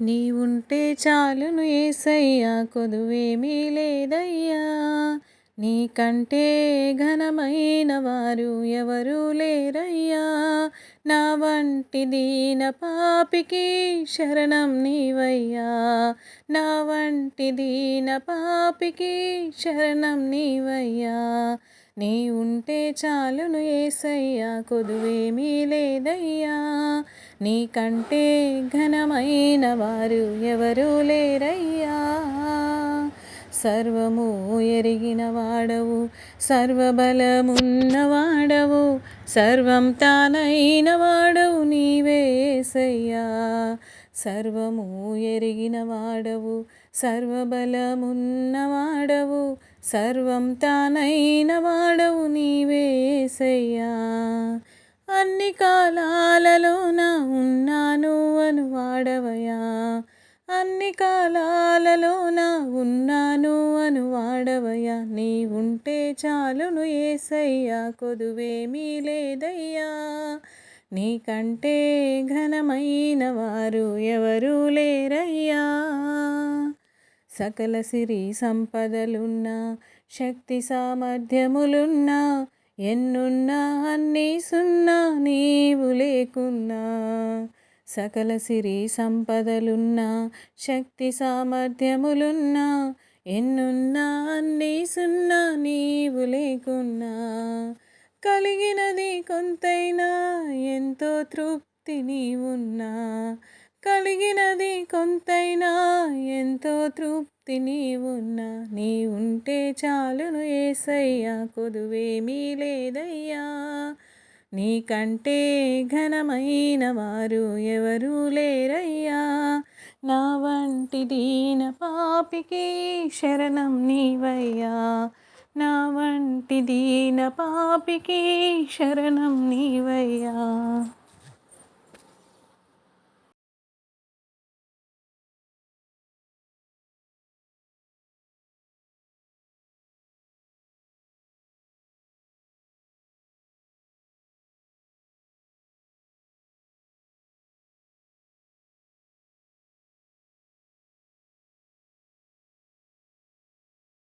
నీవుంటే చాలును ఏసయ్యా కొదువేమీ లేదయ్యా. నీకంటే ఘనమైన వారు ఎవరూ లేరయ్యా. నా వంటి దీన పాపికి శరణం నీవయ్యా. నా వంటి దీన పాపికి శరణం నీవయ్యా. నీ ఉంటే చాలును ఏసయ్యా కొదువేమీ లేదయ్యా. నీకంటే ఘనమైన వారు ఎవరూ లేరయ్యా. సర్వము ఎరిగిన వాడవు సర్వబలమున్నవాడవు సర్వం తానైన వాడవు నీవేసయ్యా సర్వము ఎరిగిన వాడవు సర్వబలమున్నవాడవు సర్వం తానైన వాడవు నీవేసయ్యా అన్ని కాలాలలోన ఉన్నాను అను వాడవయా అన్ని కాలాలలోన ఉన్నాను అను వాడవయా నీ ఉంటే చాలును ఏసయ్యా కొదువేమీ లేదయ్యా. నీకంటే ఘనమైన వారు ఎవరూ లేరయ్యా. సకల సిరి సంపదలున్నా శక్తి సామర్థ్యములున్నా ఎన్నున్నా అన్నీ సున్నా నీవు లేకున్నా. సకల సిరి సంపదలున్నా శక్తి సామర్థ్యములున్నా ఎన్నున్నా అన్నీ సున్నా నీవు లేకున్నా. కలిగినది కొంతైనా ఎంతో తృప్తిని ఉన్నా కలిగినది కొంతైనా ఎంతో తృప్తి నీవున్నా. నీ ఉంటే చాలును ఏసయ్యా కొదువేమీ లేదయ్యా. నీకంటే ఘనమైన వారు ఎవరూ లేరయ్యా. నా వంటి దీన పాపికి శరణం నీవయ్యా. నా వంటి దీన పాపికి శరణం నీవై.